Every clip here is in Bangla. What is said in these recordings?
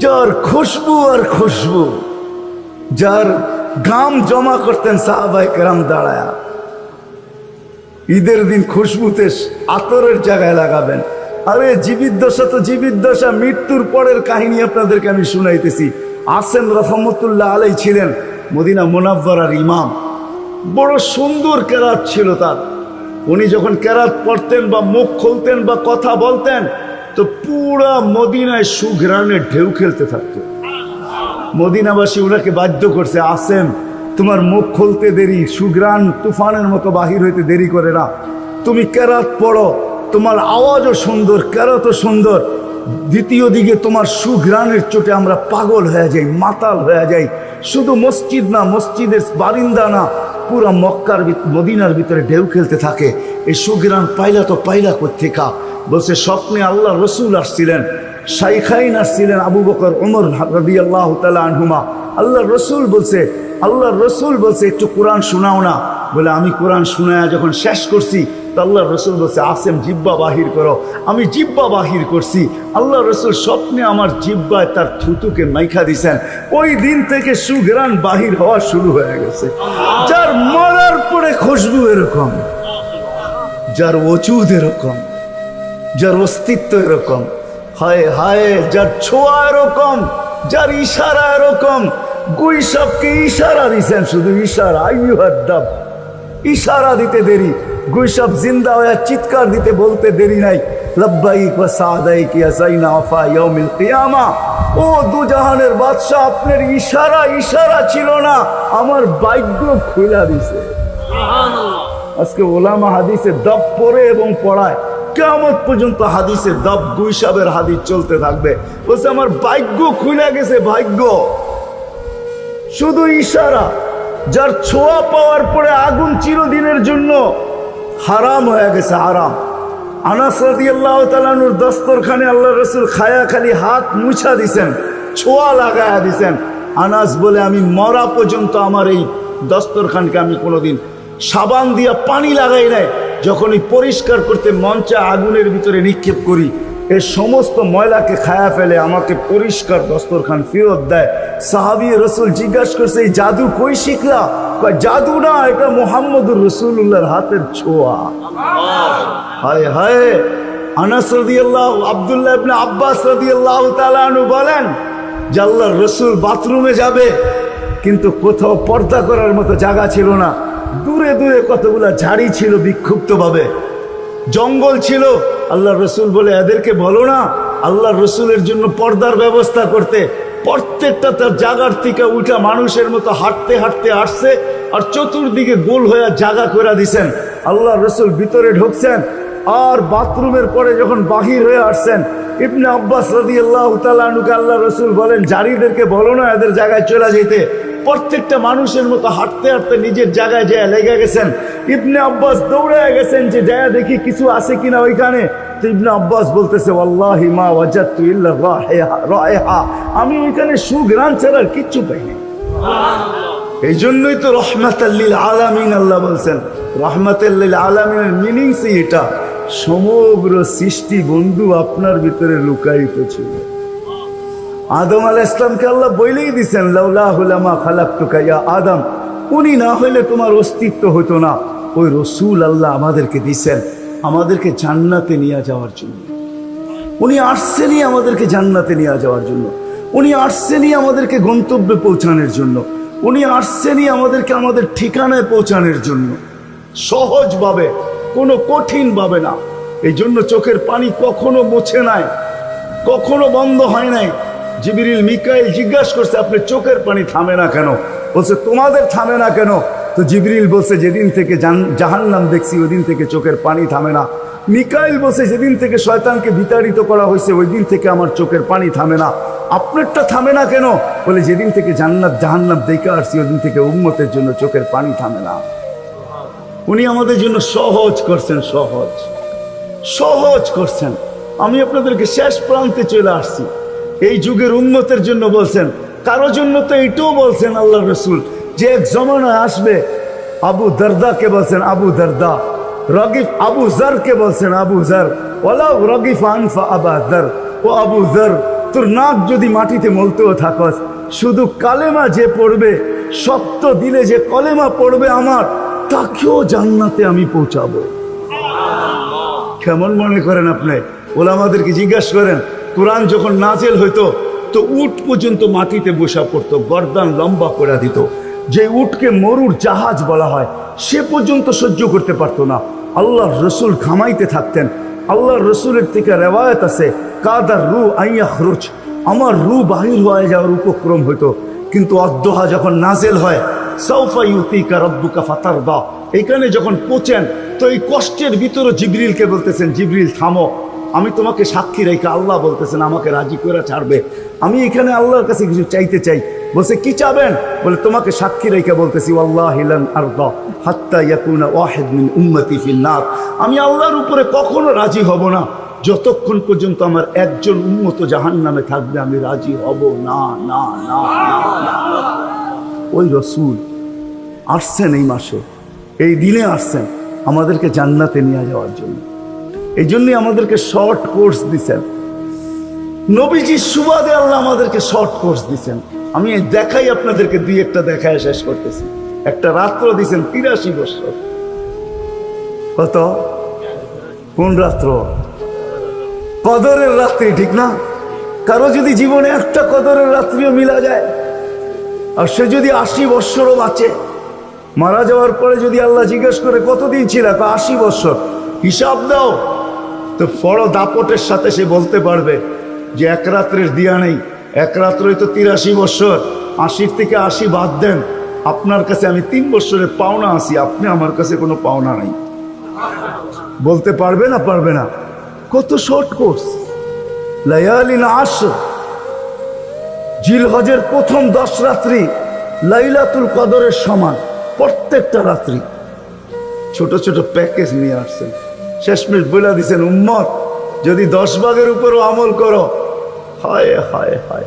যার খুশবু আর খুশবু যার গাম জমা করতেন সাহাবাই কেরাম দাঁড়ায়া ঈদের দিন খুশবুতে আতরের জায়গায় লাগাবেন আরে জীবিত দশা তো জীবিত দশা মৃত্যুর পরের কাহিনী আপনাদেরকে আমি শুনাইতেছি আসেন রহমতুল্লাহ আলাই ছিলেন মদিনা মোনাব্বরার ইমাম বড় সুন্দর কেরাত ছিল তার উনি যখন কেরাত পড়তেন বা মুখ খুলতেন বা কথা বলতেন তো পুরা মদিনায় সুঘ্রাণের ঢেউ খেলতে থাকতো। মদিনাবাসী ওনাকে বাধ্য করছে, আসেম, তোমার মুখ খুলতে দেরি সুগ্রাণ তুফানের মতো বাহির হইতে দেরি করে না। তুমি কেরাত পড়ো, তোমার আওয়াজও সুন্দর, কেরাতও সুন্দর। দ্বিতীয় দিকে তোমার সুঘ্রাণের চোটে আমরা পাগল হয়ে যাই, মাতাল হয়ে যাই। শুধু মসজিদ না, মসজিদের বারিন্দা না পুরা মক্কার মদিনার ভিতরে ঢেউ খেলতে থাকে। এই সুগ্রাম পাইলা তো পাইলা কা বলছে, স্বপ্নে আল্লাহ রসুল আসছিলেন। শাইখাইন আসছিলেন আবু বকর ওমর রবি আল্লাহ তালা আনহুমা। আল্লাহ রসুল বলছে আল্লাহ রসুল বলছে, একটু কোরআন শোনাও না। বলে, আমি কোরআন শোনায়া যখন শেষ করছি, তো আল্লাহ রসুল বলছে, আসেম জিব্বা বাহির করো। আমি জিব্বা বাহির করছি। আল্লাহ রসুল স্বপ্নে আমার জিব্বায় তার থুতুকে মাইখা দিছেন। ওই দিন থেকে সুগ্রান বাহির হওয়া শুরু হয়ে গেছে। যার মরার পরে খুশবু এরকম, যার অচুদ এরকম, যার অস্তিত্ব এরকম, হায় হায়, যার ছোঁয়া এরকম, যার ইশারা এরকম গুই সবকে ইশারা দিছেন? শুধু ইশারা। আইহার ডাব ইশারা দিতে দেরি। গুই সব জিন্দা হয়ে চিৎকার দিতে বলতে দেরি নাই। ও দুজাহানের আপনার ইশারা ইশারা ছিল না। আমার ভাগ্য খুলা দিছে। আজকে ওলামা হাদিসে দব পড়ে এবং পড়ায়। কেমন পর্যন্ত হাদিসে দব গুইসাবের হাদিস চলতে থাকবে। বলছে, আমার ভাগ্য খুলে গেছে, ভাগ্য। শুধু ইশারা, যার ছোঁয়া পাওয়ার পরে আগুন চিরদিনের জন্য হারাম হয়ে গেছে, হারাম। আনাস রাদিয়াল্লাহু তাআলার দস্তরখানে আল্লাহ রসুল খায়া খালি হাত মুছা দিছেন, ছোঁয়া লাগায়া দিছেন। আনাস বলে, আমি মরা পর্যন্ত আমার এই দস্তরখানকে আমি কোনোদিন সাবান দিয়া পানি লাগাই নাই যখনই পরিষ্কার করতে মঞ্চে আগুনের ভিতরে নিক্ষেপ করি এ সমস্ত ময়লাকে খায়া ফেলে আমাকে পরিষ্কার দস্তরখান ফেরত দেয়। সাহাবি রসুল জিজ্ঞাসা করছে এই জাদু কই শিখলা? জাদু না এটা মোহাম্মদুর রসুল্লাহর হাতের ছোঁয়া। হায় হায়। আনাস রাদিয়াল্লাহ আব্দুল্লাহ ইবনে আব্বাস রাদিয়াল্লাহু তাআলা আনহু বলেন যে আল্লাহর রসুল বাথরুমে যাবে কিন্তু কোথাও পর্দা করার মতো জায়গা ছিল না। দূরে দূরে কতগুলা ঝাড়ি ছিল বিক্ষুব্ধভাবে। জঙ্গল ছিল। আল্লাহ রসুল বলে, এদেরকে বলো না আল্লাহ রসুলের জন্য পর্দার ব্যবস্থা করতে। প্রত্যেকটা তার জাগার থেকে উঠা মানুষের মতো হাঁটতে হাঁটতে আসছে আর চতুর্দিকে গোল হয়ে জাগা করে দিছেন। আল্লাহ রসুল ভিতরে ঢুকছেন আর বাথরুমের পরে যখন বাহির হয়ে আসছেন, ইবনে আব্বাস রাদি আল্লাহ তালুকে আল্লাহ রসুল বলেন, জারিদেরকে বলো না এদের জায়গায় চলে যেতে। প্রত্যেকটা মানুষের মতো হাঁটতে হাঁটতে নিজের জায়গায় যায় লেগে গেছেন। ইবনে আব্বাস দৌড়ে গেছেন যে যায় দেখি কিছু আছে কিনা ওইখানে? তো ইবনে আব্বাস বলতেছে আল্লাহি মা ওয়াজাত্তু ইল্লা রায়হা আমি ওইখানে সুগ্রান ছাড়া আর কিচ্ছু পাইনি এই জন্যই তো রহমাতাল্লিল আলামিন আল্লাহ বলছেন। রহমাতাল্লিল আলামিনের মিনিংসই এটা। সমগ্র সৃষ্টি বন্ধু আপনার ভিতরে লুকায়িত ছিল। আদম আল ইসলামকে আল্লাহ বইলেই দিছেন লাউলাহুলামা খালাক্তুকা আদম। উনি না হইলে তোমার অস্তিত্ব হতো না। ওই রসুল আল্লাহ আমাদেরকে দিছেন, আমাদেরকে জান্নাতে নিয়ে যাওয়ার জন্য। উনি আসছেনই আমাদেরকে জান্নাতে নিয়ে যাওয়ার জন্য। উনি আসছেনই আমাদেরকে গন্তব্যে পৌঁছানোর জন্য। উনি আসছেনই আমাদেরকে আমাদের ঠিকানায় পৌঁছানোর জন্য। সহজভাবে, কোনো কঠিনভাবে না। এই জন্য চোখের পানি কখনো মোছে নাই, কখনো বন্ধ হয় নাই। জিবিরিল মিকাইল জিজ্ঞাসা করছে, আপনি চোখের পানি থামে না কেন? বলছে, তোমাদের থামে না কেন? তো জিবরিল বলছে, যেদিন থেকে জাহান্নাম দেখছি ওই দিন থেকে চোখের পানি থামে না। মিকাইল বলছে, যেদিন থেকে শয়তানকে বিতাড়িত করা হয়েছে ওই দিন থেকে আমার চোখের পানি থামে না। আপনারটা থামে না কেন? বলে, যেদিন থেকে জান্নাত, জাহান্নাম দেখে আসছি ওই দিন থেকে উম্মতের জন্য চোখের পানি থামে না। উনি আমাদের জন্য সহজ করছেন, সহজ। সহজ করছেন। আমি আপনাদেরকে শেষ প্রান্তে চলে আসছি। এই যুগের উন্নতের জন্য বলছেন কারও জন্য তো এইটাও বলছেন আল্লাহ রসুল যে এক জমানায় আসবে আবু দরদাকে বলছেন আবু দরদা রগিফ আবু জরকে বলছেন আবু জর ওলাও রগিফ আনফা আবা দর ও আবু জর তোর নাক যদি মাটিতে মলতেও থাকস শুধু কালেমা যে পড়বে সত্য দিলে যে কলেমা পড়বে আমার তাকেও জান্নাতে আমি পৌঁছাবো। কেমন মনে করেন আপনি? ওলামাদেরকে জিজ্ঞাসা করেন কোরআন যখন নাজেল হইতো, তো উট পর্যন্ত মাটিতে বসা পড়তো, গর্দান লম্বা করে দিত। যে উটকে মরুর জাহাজ বলা হয়, সে পর্যন্ত সহ্য করতে পারতো না। আল্লাহর রসুল ঘামাইতে থাকতেন। আল্লাহর রসুলের থেকে রেওয়ায়ত আছে কাদার রু আইয়া খরচ আমার রু বাহির হয়ে যাওয়ার উপক্রম হইতো। কিন্তু অদ্দোহা যখন নাজেল হয় সৌফা ইউতিকা রব্বুকা ফাতার দা এখানে যখন পৌঁছেন, তো এই কষ্টের ভিতরে জিবরিলকে বলতেছেন, জিবরিল, থামো। আমি তোমাকে সাক্ষী রেখে আল্লাহ বলতেছেন, আমাকে রাজি করে ছাড়বে। আমি এখানে আল্লাহর কাছে কিছু চাইতে চাই। বলছে, কি চাবেন? বলে, তোমাকে সাক্ষী রেখে বলতেছি আমি আল্লাহর উপরে কখনো রাজি হব না। যতক্ষণ পর্যন্ত আমার একজন উন্মত জাহান নামে থাকবে, আমি রাজি হব না না না। ওই রসুল আসছেন এই মাসে। এই দিনে আসছেন, আমাদেরকে জান্নাতে নিয়ে যাওয়ার জন্য। এই জন্যই আমাদেরকে শর্ট কোর্স দিছেন। নবীজির সুবাদে আল্লাহ আমাদেরকে শর্ট কোর্স দিছেন। আমি দেখাই আপনাদেরকে দুই একটা দেখায় শেষ করতেছি। একটা রাত্র দিছেন তিরাশি বছর। কত? কোন রাত্র? কদরের রাত্রি, ঠিক না? কারও যদি জীবনে একটা কদরের রাত্রিও মিলা যায়, আর সে যদি আশি বৎসরও বাঁচে, মারা যাওয়ার পরে যদি আল্লাহ জিজ্ঞেস করে, কতদিন ছিল? আশি বৎসর। হিসাব দাও। তো বড় দাপটের সাথে সে বলতে পারবে যে এক রাত্রের দিয়া নেই। এক রাত্রই তো তিরাশি বৎসর। আশির থেকে আশি বাদ দেন। আপনার কাছে আমি তিন বৎসরের পাওনা আসি আপনি আমার কাছে কোনো পাওনা নাই। বলতে পারবে না পারবে না। কত শর্ট কোর্স লায়ালিন আশ জিলহজের প্রথম দশ রাত্রি লাইলাতুল কদরের সমান প্রত্যেকটা রাত্রি। ছোট ছোট প্যাকেজ নিয়ে আসছেন। শেষমেশ বলে দিছেন, উম্মত, যদি দশ ভাগের উপরও আমল করো। হায় হায় হায়।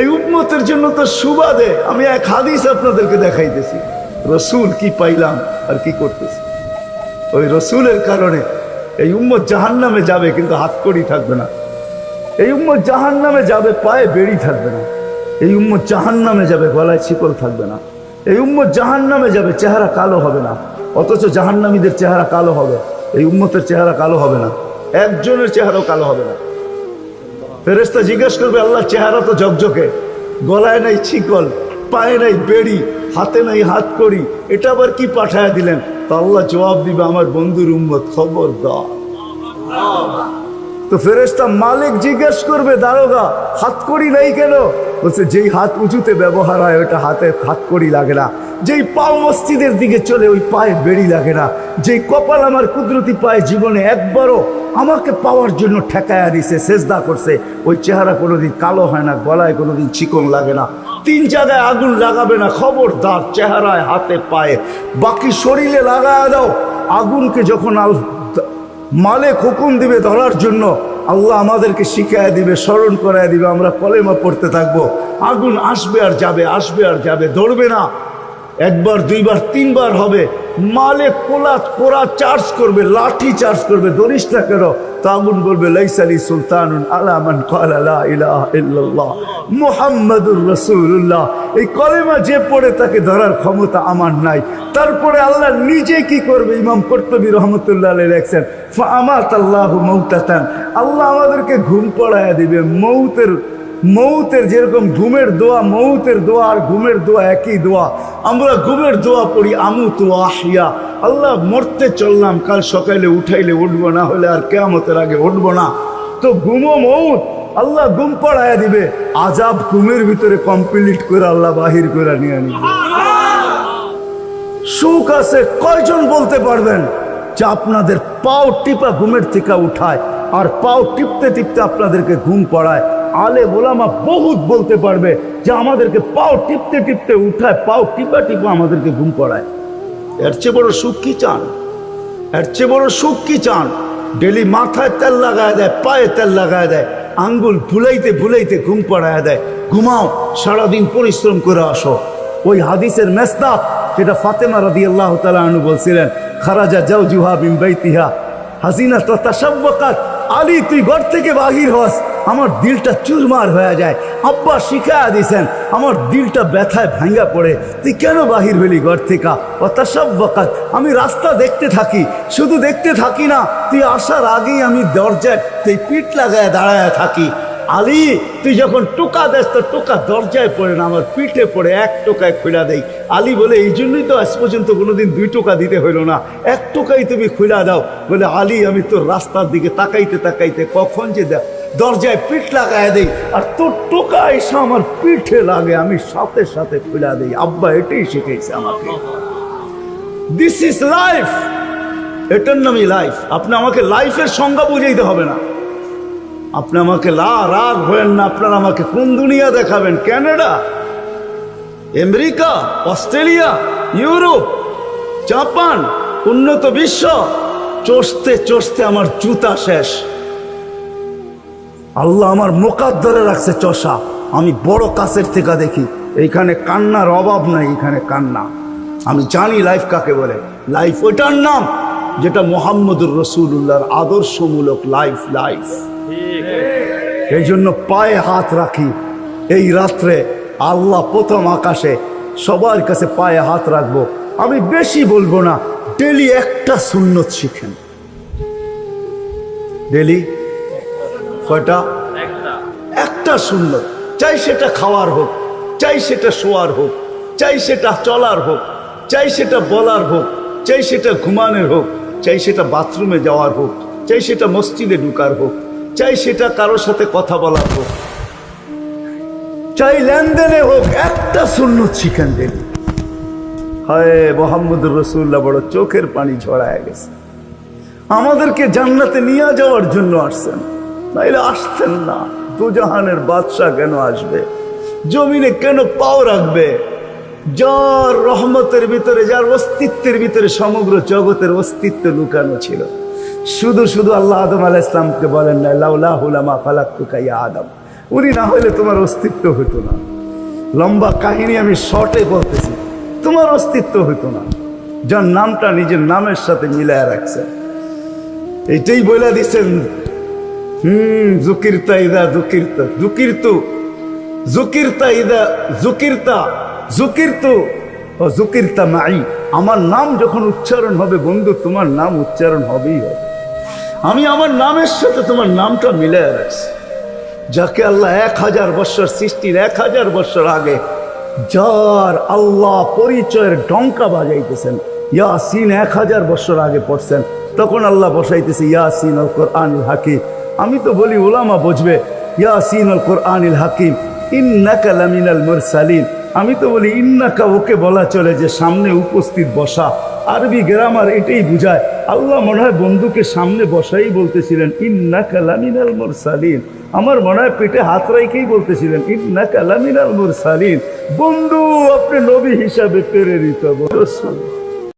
এই উম্মতের জন্য তো সুবাদে আমি এক হাদিস আপনাদেরকে দেখাইতেছি। রসুল কি পাইলাম আর কি করতেছি? ওই রসুলের কারণে এই উম্মত জাহান নামে যাবে, কিন্তু হাত কড়ি থাকবে না। এই উম্মত জাহান নামে যাবে, পায়ে বেড়ি থাকবে না। এই উম্মত জাহান নামে যাবে, গলায় শিকল থাকবে না। এই উম্মত জাহান নামে যাবে, চেহারা কালো হবে না। অথচ জাহান্নামীদের চেহারা কালো হবে। এই উম্মতের চেহারা কালো হবে না। একজনের চেহারাও কালো হবে না। ফেরেস্তা জিজ্ঞেস করবে আল্লাহ চেহারা তো ঝকঝকে, গলায় নাই ছিকল পায়ে নাই বেড়ি, হাতে নাই হাত করি এটা আবার কি পাঠায় দিলেন? তো আল্লাহ জবাব দিবে, আমার বন্ধুর উম্মত খবর দা তো ফেরেস্তা মালিক জিজ্ঞেস করবে, দারোগা হাত করি নাই কেন? বলছে, যেই হাত উঁচুতে ব্যবহার হয় ওটা হাতে হাত করি লাগে না। যেই পাও মসজিদের দিকে চলে, ওই পায়ে বেড়ি লাগে না। যেই কপাল আমার কুদরতি পায়ে জীবনে একবারও আমাকে পাওয়ার জন্য ঠেকায়া দিছে, সেজদা করছে, ওই চেহারা কোনোদিন কালো হয় না, গলায় কোনোদিন চিকন লাগে না। তিন জায়গায় আগুন লাগাবে না, খবরদার চেহারায়, হাতে পায়ে। বাকি শরীরে লাগায় দাও, আগুনকে যখন আল মালে হুকুম দিবে ধরার জন্য, আল্লাহ আমাদেরকে শিখায় দিবে, স্মরণ করায় দিবে, আমরা কলেমা পড়তে থাকব। আগুন আসবে আর যাবে, আসবে আর যাবে, ধরবে না। একবার, দুইবার, তিনবার হবে। মালে কোলা, কোরা চার্জ করবে, লাঠি চার্জ করবে না কেন? তা আগুন বলবে লাইসালি সুলতান আলামান কালা ইলাহা ইল্লাল্লাহ মুহাম্মাদুর রাসূলুল্লাহ। এই কলেমা যে পড়ে তাকে ধরার ক্ষমতা আমার নাই। তারপরে আল্লাহ নিজে কি করবে? ইমাম কর্তবী রহমতুল্লাহ আলাই লেখছেন আমাত আল্লাহ মৌতাতান আল্লাহ আমাদেরকে ঘুম পড়ায় দিবে, মৌতের মৌতের যেরকম ঘুমের দোয়া, মৌতের দোয়া আর ঘুমের দোয়া একই দোয়া। আমরা ঘুমের দোয়া পড়ি আমু তো আহিয়া। আল্লাহ মরতে চললাম, কাল সকালে উঠাইলে উঠবো না, হলে আর কেয়ামতের আগে উঠবো না। তো ঘুমো মৌত, আল্লাহ ঘুম পড়ায় দিবে। আজাব ঘুমের ভিতরে কমপ্লিট করে আল্লাহ বাহির করে নিয়ে নিবে সুখ আছে, কয়জন বলতে পারবেন যে আপনাদের পাও টিপা ঘুমের থেকে উঠায়, আর পাও টিপতে টিপতে আপনাদেরকে ঘুম পড়ায়? আলে বোলামা বহুত বলতে পারবে যে আমাদেরকে পাও টিপতে টিপতে উঠায়, পাও টিপা টিপা আমাদেরকে ঘুম পড়ায় এর চেয়ে বড় সুখ কি চান? এর চেয়ে বড় সুখ কি চান? ডেলি মাথায় তেল লাগায় দেয়, পায়ে তেল লাগায় দেয়, আঙ্গুল ভুলাইতে ভুলাইতে ঘুম পড়ায় দেয়। ঘুমাও, সারাদিন পরিশ্রম করে আসো। ওই হাদিসের মেস্তা যেটা ফাতেমা রাদি আল্লাহ তালু বলছিলেন, খারাজা যাও জুহা বিম্বাইতিহা হাসিনা তো তাসাব্বাকাত আলী তুই ঘর থেকে বাহির হস আমার দিলটা চুরমার হয়ে যায়। আব্বা শিখা দিছেন, আমার দিলটা ব্যথায় ভাঙ্গা পড়ে। তুই কেন বাহির হলি ঘর থেকে? অর্থাৎ সব বকাত আমি রাস্তা দেখতে থাকি, শুধু দেখতে থাকি না, তুই আসার আগেই আমি দরজায়, তুই পিঠ লাগায় দাঁড়ায় থাকি। আলী, তুই যখন টোকা দেস তো টোকা দরজায় পড়ে না, আমার পিঠে পড়ে এক টোকায় খুলা দেই। আলী বলে, এই জন্যই তো আজ পর্যন্ত কোনোদিন দুই টোকা দিতে হইল না, এক টোকাই তুমি খুলা দাও। বলে, আলী, আমি তোর রাস্তার দিকে তাকাইতে তাকাইতে কখন যে দেখ দরজায় পিঠ লাগায় দেই, আর তোর টোকা এসে আমার পিঠে লাগে, আমি সাথে সাথে খুলা দেই। আব্বা, এটাই শিখেছে আমাকে। দিস ইজ লাইফ এটার নামই লাইফ আপনি আমাকে লাইফের সংজ্ঞা বুঝাইতে হবে না। আপনি আমাকে লা রাগ হয়েন না, আপনারা আমাকে কোন দুনিয়া দেখাবেন? Canada America? Australia? Europe? Japan? উন্নত বিশ্ব? চষতে চষতে আমার জুতা শেষ। আল্লাহ আমার মোকাদ ধরে রাখছে, চষা। আমি বড় কাছের থেকে দেখি, এইখানে কান্নার অভাব নাই এখানে কান্না। আমি জানি লাইফ কাকে বলে। লাইফ ওইটার নাম, যেটা মোহাম্মদুর রসুল্লাহর আদর্শমূলক লাইফ লাইফ। এই জন্য পায়ে হাত রাখি। এই রাত্রে আল্লাহ প্রথম আকাশে সবার কাছে পায়ে হাত রাখব। আমি বেশি বলব না ডেলি একটা সুন্নত শিখেন। ডেলি কয়টা? একটা। সুন্নত চাই সেটা খাওয়ার হোক চাই সেটা শোয়ার হোক চাই সেটা চলার হোক চাই সেটা বলার হোক চাই সেটা ঘুমানোর হোক চাই সেটা বাথরুমে যাওয়ার হোক চাই সেটা মসজিদে ঢুকার হোক চাই সেটা কারোর সাথে কথা বলার হোক চাই লেনদেনে হোক একটা সুন্নত শিখেন ডেলি হায় মোহাম্মদ রসুল্লাহ বড় চোখের পানি ঝরায় গেছে। আমাদেরকে জান্নাতে নিয়ে যাওয়ার জন্য আসছেন। নাইলে আসতেন না। দুজাহানের বাদশাহ কেন আসবে? জমিনে কেন পাও রাখবে? যার রহমতের ভিতরে, যার অস্তিত্বের ভিতরে সমগ্র জগতের অস্তিত্ব লুকানো ছিল। শুধু শুধু আল্লাহ আদম আলাহ ইসলামকে বলেন না লাউলাহুলামা ফালাক্তুকাইয়া আদম। উনি না হলে তোমার অস্তিত্ব হতো না। লম্বা কাহিনী আমি শর্টে বলতেছি, তোমার অস্তিত্ব হতো না। যার নামটা নিজের নামের সাথে মিলায় রাখছে। এইটাই বলে দিচ্ছেন হুম জুকিরতা ইদা জুকিরতা জুকিরতু জুকিরতা ইদা জুকিরতা জুকিরতু ও জুকিরতা মাই আমার নাম যখন উচ্চারণ হবে বন্ধু তোমার নাম উচ্চারণ হবেই হবে আমি আমার নামের সাথে তোমার নামটা মিলে রাখছি যাকে আল্লাহ এক হাজার বছর সৃষ্টির এক হাজার বছর আগে যার আল্লাহ পরিচয়ের ডঙ্কা বাজাইতেছেন ইয়াসিন এক হাজার বছর আগে পড়ছেন তখন আল্লাহ বসাইতেছে ইয়াসিন আল কোরআনুল হাকিম আমি তো বলি ওলামা বুঝবে ইয়াসিন আল হাকিম, ইন্নাকা লামিনাল মুরসালিন। আমি তো বলি, ইন্নাকা ওকে বলা চলে যে সামনে উপস্থিত বসা। আরবি গ্রামার এটাই বুঝায়। আল্লাহ মনে হয় বন্ধুকে সামনে বসাই বলতেছিলেন, ইন্নাকা লামিনাল মুরসালিন। আমার মনে হয় পেটে হাত রাইকেই বলতেছিলেন, ইন্নাকা লামিনাল মুরসালিন। বন্ধু, আপনি নবী হিসাবে প্রেরিত রসুল